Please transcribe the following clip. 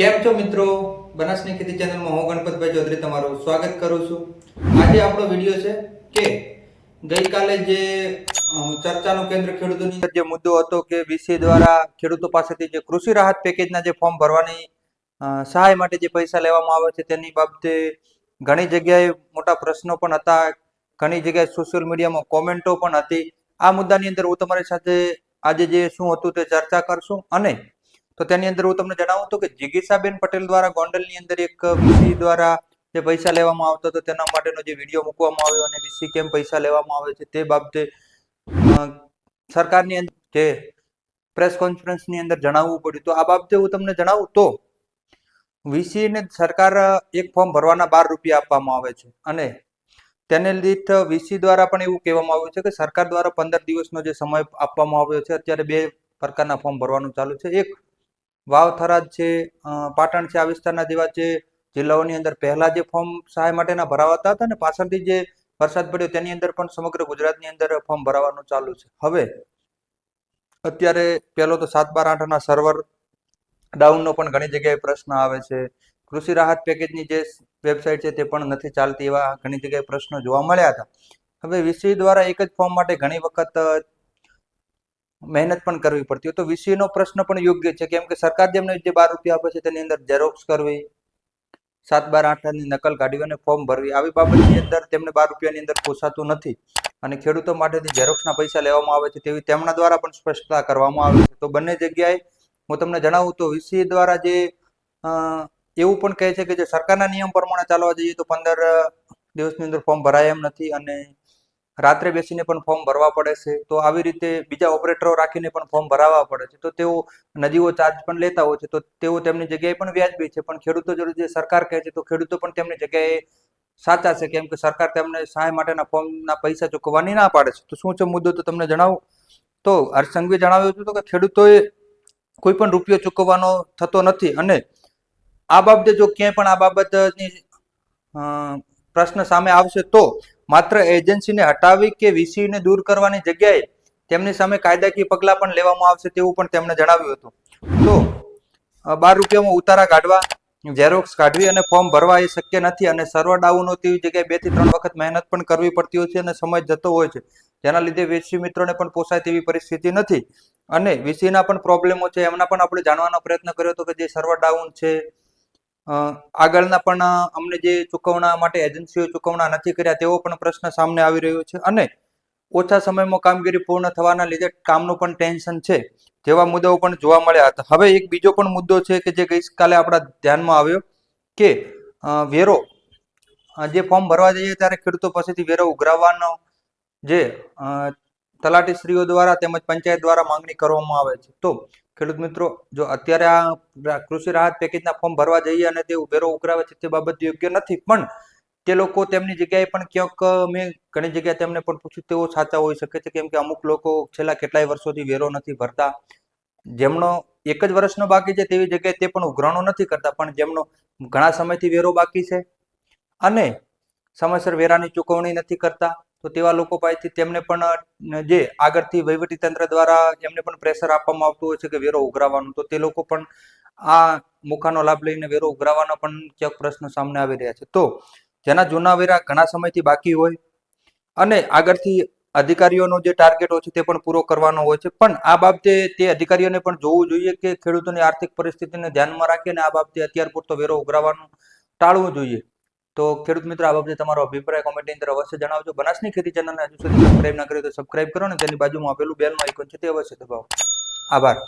કેમ છો મિત્રો? બનાસની ખેતી ચેનલમાં હું ગણપતભાઈ ચૌધરી તમારું સ્વાગત કરું છું. આજે આપણો વીડિયો છે કે ગઈકાલે જે ચર્ચાનું કેન્દ્ર ખેડૂતોની જે મુદ્દો હતો કે વીસી દ્વારા ખેડૂતો પાસેથી જે કૃષિ રાહત પેકેજના જે ફોર્મ ભરવાની સહાય માટે જે પૈસા લેવામાં આવે છે તેની બાબતે ઘણી જગ્યાએ મોટા પ્રશ્નો પણ હતા. ઘણી જગ્યાએ સોશિયલ મીડિયામાં કોમેન્ટો પણ હતી. આ મુદ્દાની અંદર હું તમારી સાથે આજે જે શું હતું તે ચર્ચા કરશું અને તો તેની અંદર હું તમને જણાવું તો કે જિગીસાબેન પટેલ દ્વારા ગોંડલની અંદર એક વીસી દ્વારા જે પૈસા લેવામાં આવતો હતો, તેના માટેનો જે વીડિયો મૂકવામાં આવ્યો અને વીસી કેમ પૈસા લેવામાં આવે છે તે બાબતે સરકારની અંદર જે પ્રેસ કોન્ફરન્સની અંદર જણાવવું પડ્યું. તો આ બાબતે હું તમને જણાવું તો વીસી ને સરકાર એક ફોર્મ ભરવાના બાર રૂપિયા આપવામાં આવે છે અને તેને લીધે વીસી દ્વારા પણ એવું કહેવામાં આવ્યું છે કે સરકાર દ્વારા પંદર દિવસનો જે સમય આપવામાં આવ્યો છે, અત્યારે બે પ્રકારના ફોર્મ ભરવાનું ચાલુ છે. એક વાવ થરાદ છે પાટણ છે, આ વિસ્તારના જેવા જે જિલ્લાઓની અંદર પહેલા જે ફોર્મ સહાય માટેના ભરાવાતા હતા ને પાછળથી જે વરસાદ પડ્યો તેની અંદર પણ સમગ્ર ગુજરાતની અંદર ફોર્મ ભરાવાનું ચાલુ છે. હવે અત્યારે પહેલો તો સાત બાર આઠના સર્વર ડાઉનનો પણ ઘણી જગ્યાએ પ્રશ્ન આવે છે. કૃષિ રાહત પેકેજની જે વેબસાઇટ છે તે પણ નથી ચાલતી એવા ઘણી જગ્યાએ પ્રશ્નો જોવા મળ્યા હતા. હવે વીસી દ્વારા એક જ ફોર્મ માટે ઘણી વખત મહેનત પણ કરવી પડતી હોય તો વિષયનો પ્રશ્ન પણ યોગ્ય છે. કેમ કે સરકાર જેમને જે બાર રૂપિયા આપે છે તેની અંદર ઝેરોક્સ કરવી, સાત બાર આઠની નકલ કાઢવી અને ફોર્મ ભરવી, આવી બાબતની અંદર તેમને બાર રૂપિયાની અંદર પોસાતું નથી. અને ખેડૂતો માટેથી ઝેરોક્સના પૈસા લેવામાં આવે છે તેવી તેમના દ્વારા પણ સ્પષ્ટતા કરવામાં આવે છે. તો બંને જગ્યાએ હું તમને જણાવું તો વીસી દ્વારા જે એવું પણ કહે છે કે જે સરકારના નિયમ પ્રમાણે ચાલવા જઈએ તો પંદર દિવસની અંદર ફોર્મ ભરાય એમ નથી અને રાત્રે બેસીને પણ ફોર્મ ભરવા પડે છે. તો આવી રીતે બીજા ઓપરેટરો રાખીને પણ ફોર્મ ભરાવવા પડે છે. તો તેઓ નજીવો ચાર્જ પણ લેતા હોય છે. તો તેઓ તેમની જગ્યાએ પણ વ્યાજબી છે. પણ ખેડૂતો જોડે જે સરકાર કહે છે, તો ખેડૂતો પણ તેમની જગ્યાએ સાચા છે. કેમ કે સરકાર તેમને સહાય માટેના ફોર્મના પૈસા ચૂકવવાની ના પાડે છે. તો શું છે મુદ્દો? તો તમને જણાવું. તો હર્ષ સંઘવી જણાવ્યું હતું કે ખેડૂતોએ કોઈ પણ રૂપિયો ચૂકવવાનો થતો નથી. અને આ બાબતે જો ક્યાંય પણ આ બાબતની પ્રશ્ન સામે આવશે તો માત્ર એજન્સીને હટાવી કે વીસીને દૂર કરવાની જગ્યાએ તેમની સામે કાયદાકીય પગલાં પણ લેવામાં આવશે તેવું પણ તેમણે જણાવ્યું હતું. તો બાર રૂપિયામાં ઉતારા કાઢવા ઝેરોક્સ કાઢવી અને ફોર્મ ભરવા એ શક્ય નથી અને સર્વર ડાઉન હોતી જગ્યાએ બેથી ત્રણ વખત મહેનત પણ કરવી પડતી હોય છે અને સમય જતો હોય છે. જેના લીધે વીસી મિત્રોને પણ પોસાય તેવી પરિસ્થિતિ નથી. અને વીસીના પણ પ્રોબ્લેમો છે, એમના પણ આપણે જાણવાનો પ્રયત્ન કર્યો હતો કે જે સર્વર ડાઉન છે આગળના પણ અમને જે ચૂકવણા માટે એજન્સીઓ ચૂકવણા નથી કર્યા તેવો પણ પ્રશ્ન સામે આવી રહ્યો છે અને ઓછા સમયમાં કામગીરી પૂર્ણ થવાના લીધે કામનું પણ ટેન્શન છે, જેવા મુદ્દાઓ પણ જોવા મળ્યા હતા. હવે એક બીજો પણ મુદ્દો છે કે જે ગઈકાલે આપણા ધ્યાનમાં આવ્યો કે વેરો જે ફોર્મ ભરવા જઈએ ત્યારે ખેડૂતો પાસેથી વેરો ઉઘરાવવાનો જે તલાટી તલાટીશ્રીઓ દ્વારા તેમજ પંચાયત દ્વારા માંગણી કરવામાં આવે છે. તો ખેડૂત મિત્રો, જો અત્યારે આ કૃષિ રાહત પેકેજના ફોર્મ ભરવા જઈએ અને તે વેરો ઉઘરાવે છે તે બાબત યોગ્ય નથી. પણ તે લોકો તેમની જગ્યાએ પણ ક્યાંક, મેં ઘણી જગ્યાએ તેમને પણ પૂછ્યું, તેઓ સાચા હોઈ શકે છે કેમ કે અમુક લોકો છેલ્લા કેટલાય વર્ષોથી વેરો નથી ભરતા. જેમનો એક જ વર્ષનો બાકી છે તેવી જગ્યાએ તે પણ ઉઘરાણો નથી કરતા, પણ જેમનો ઘણા સમયથી વેરો બાકી છે અને સમયસર વેરાની ચૂકવણી નથી કરતા. તો તેવા લોકો પાસેથી તેમને પણ જે આગળથી વહીવટી તંત્ર દ્વારા એમને પણ પ્રેશર આપવામાં આવતું હોય છે કે વેરો ઉઘરાવાનો તો તે લોકો પણ આ મુખાનો લાભ લઈને વેરો ઉઘરાવાનો પણ ક્યાંક પ્રશ્ન સામે આવી રહ્યા છે. તો જેના જૂના વેરા ઘણા સમયથી બાકી હોય અને આગળથી અધિકારીઓનો જે ટાર્ગેટ હોય છે તે પણ પૂરો કરવાનો હોય છે, પણ આ બાબતે તે અધિકારીઓને પણ જોવું જોઈએ કે ખેડૂતોની આર્થિક પરિસ્થિતિને ધ્યાનમાં રાખીને આ બાબતે અત્યાર પૂરતો વેરો ઉઘરાવાનું ટાળવું જોઈએ. તો ખેડૂત મિત્ર, આ બાબતે તમારો અભિપ્રાય કોમેન્ટની અંદર અવશ્ય જણાવજો. બનાસની ખેતી ચેનલને હજુ સુધી સબસ્ક્રાઇબ ન કર્યું તો સબસ્ક્રાઇબ કરો ને તેની બાજુમાં આપેલું બેલનું આઇકોન છે તે અવશ્ય દબાવો. આભાર.